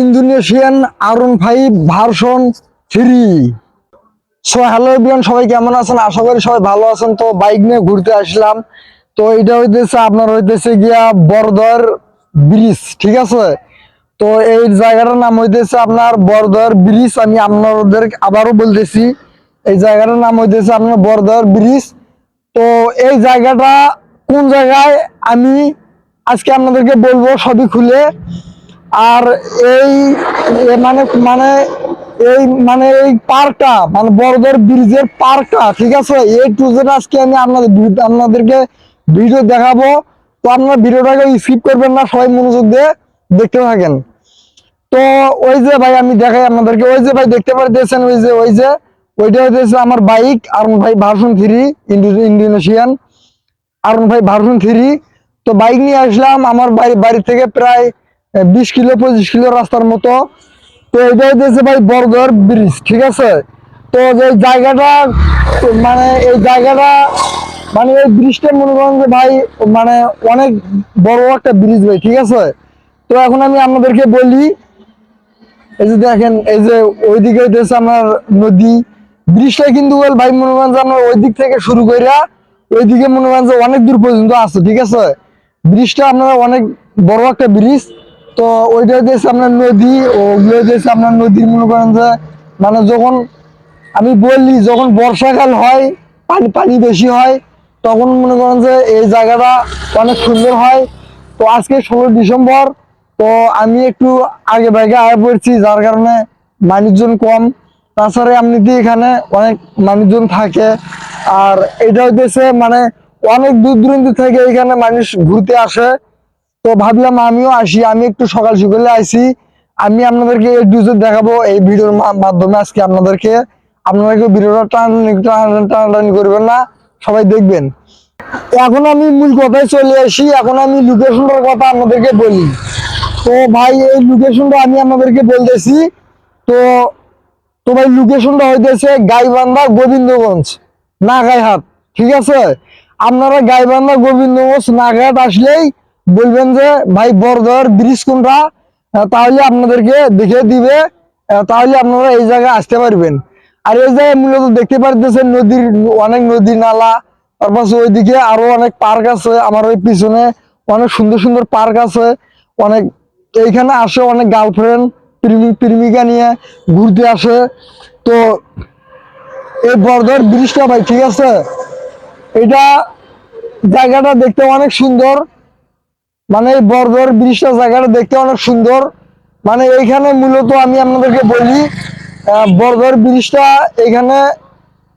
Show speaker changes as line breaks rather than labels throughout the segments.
Indonesian আরন five version three. So hello everyone সবাই কেমন আছেন? আশা করি সবাই ভালো আছেন। তো বাইক নিয়ে ঘুরতে আসলাম। তো এটা হইতেছে, আপনার হইতেছে গিয়া বরদর ব্রিজ, ঠিক আছে? তো এই জায়গাটার নাম হইতেছে আপনার বরদর ব্রিজ। আমি আপনাদের আবারও বলতেছি, এই জায়গাটার নাম হইতেছে আপনার বরদর ব্রিজ। তো এই জায়গাটা কোন জায়গায়? আমি আজকে আপনাদেরকে বলব সবই খুলে। আর এই মানে মানে এই মানে এই পার্কটা মানে বড়দের ব্রিজের পার্কটা, ঠিক আছে? এই টু জেড আজকে আমি আপনাদের আপনাদেরকে ভিডিও দেখাবো। তো আপনারা ভিডিওটাকে স্কিপ করবেন না, সবাই মনোযোগ দিয়ে দেখতে থাকেন। তো ওই যে ভাই, আমি দেখাই আপনাদেরকে। ওই যে ভাই, দেখতে পারতেছেন ওই যে ওই যে, ওইটা হইতেছে আমার বাইক, আর ভাই ভার্সন থ্রি ইন্ডোনেশিয়ান আর ভাই ভার্সন থ্রি তো বাইক নিয়ে আসলাম, আমার বাড়ি বাড়ি থেকে প্রায় বিশ কিলো, পঁচিশ কিলো রাস্তার মতো। তো এটা হইতেছে ভাই বরগড় ব্রিজ ঠিক আছে? তো যে জায়গাটা মানে এই জায়গাটা মানে এই ব্রিজটা মনে করেন যে ভাই মানে অনেক বড় একটা ব্রিজ ভাই, ঠিক আছে? তো এখন আমি আপনাদেরকে বলি, এই যে দেখেন, এই যে ওইদিকে হইতেছে আমার নদী। ব্রিজটা কিন্তু ভাই, মনে করেন যে আমরা ওই দিক থেকে শুরু কইরা, ওইদিকে মনে করেন যে অনেক দূর পর্যন্ত আছে, ঠিক আছে? ব্রিজটা আপনার অনেক বড় একটা ব্রিজ তো ওইটা হইতেছে আপনার নদী ওগুলো হইতেছে আপনার নদীর মনে করেন যে মানে যখন আমি বললি, যখন বর্ষাকাল হয়, পানি পানি বেশি হয়, তখন মনে করেন যে এই জায়গাটা অনেক সুন্দর হয়। তো আজকে ষোলো ডিসেম্বর, তো আমি একটু আগে ভাগে আয় পড়ছি, যার কারণে মানুষজন কম। তাছাড়া আপনি এমনিতে এখানে অনেক মানুষজন থাকে। আর এটা হইতেছে মানে অনেক দূর দূরান্ত থেকে এখানে মানুষ ঘুরতে আসে। তো ভাবলাম আমিও আসি, আমি একটু সকাল সকালে আসি আমি আপনাদেরকে এই দেখাবো এই ভিডিওর মাধ্যমে আজকে আপনাদেরকে। আপনাদেরকে ভিডিওটা টান করবেন না, সবাই দেখবেন। এখন আমি মূল কথায় চলে আসি, এখন আমি লোকেশনটার কথা আপনাদেরকে বলি। তো ভাই, এই লোকেশনটা আমি আপনাদেরকে বলতেছি, তো তো ভাই লোকেশনটা হইতেছে গাইবান্ধা গোবিন্দগঞ্জ, নাগাইহাট, ঠিক আছে? আপনারা গাইবান্ধা গোবিন্দগঞ্জ, নাগাইহাট আসলেই বলবেন যে, ভাই বরদর ব্রিজ কোনটা? তাহলে আপনাদেরকে দেখে দিবে। তাহলে আপনারা এই জায়গায় আসতে পারবেন। আর এই জায়গায় মূলত দেখতে পারতেছেন নদীর, অনেক নদী নালা। তারপর ওইদিকে আরও অনেক পার্ক আছে। আমার ওই পিছনে অনেক সুন্দর সুন্দর পার্ক আছে। অনেক, এইখানে আসে অনেক গার্লফ্রেন্ড প্রেমিক, প্রেমিকা নিয়ে ঘুরতে আসে। তো এই বর্ধর ব্রিজটা ভাই, ঠিক আছে? এটা জায়গাটা দেখতে অনেক সুন্দর। মানে এই বর্ধর ব্রিজটা জায়গাটা দেখতে অনেক সুন্দর। মানে এইখানে মূলত আমি আপনাদেরকে বলি আহ, বর্ধর ব্রিজটা এখানে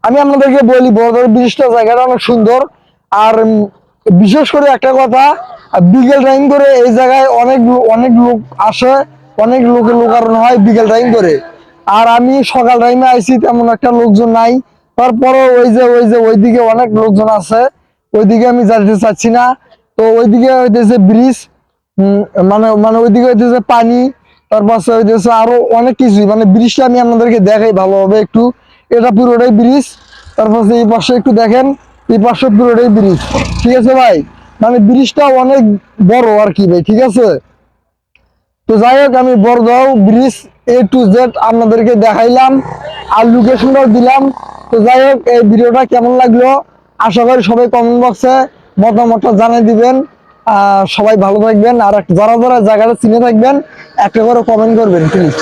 আমি আপনাদেরকে বলি বর্ধর ব্রিজটা জায়গাটা অনেক সুন্দর। আর বিশেষ করে একটা কথা বিকেল টাইম করে এই জায়গায় অনেক অনেক লোক আসে অনেক লোকের লোকারণ হয় বিকেল টাইম করে। আর আমি সকাল টাইমে আইছি তেমন একটা লোকজন নাই। তারপরে ওই যে ওই যে ওইদিকে অনেক লোকজন আছে ওইদিকে আমি যেতে চাচ্ছি না। তো ওইদিকে হইতেছে ব্রিজ মানে মানে ওইদিকে হইতেছে পানি তারপর হইতেছে আরও অনেক কিছুই। মানে ব্রিজটা আমি আপনাদেরকে দেখাই ভালোভাবে একটু। এটা পুরোটাই ব্রিজ তারপর এই পাশে একটু দেখেন, এই পাশে পুরোটাই ব্রিজ। ঠিক আছে ভাই? মানে ব্রিজটা অনেক বড় আর কি ভাই, ঠিক আছে? তো যাই হোক, আমি Borgaon bridge A to Z আপনাদেরকে দেখাইলাম, আর লোকেশনটাও দিলাম। তো যাই হোক, এই ভিডিওটা কেমন লাগল? আশা করি সবাই কমেন্ট বক্সে মতামতটা জানিয়ে দিবেন সবাই ভালো থাকবেন, আর যারা যারা জায়গাটা চিনে থাকবেন, একটা করে কমেন্ট করবেন প্লিজ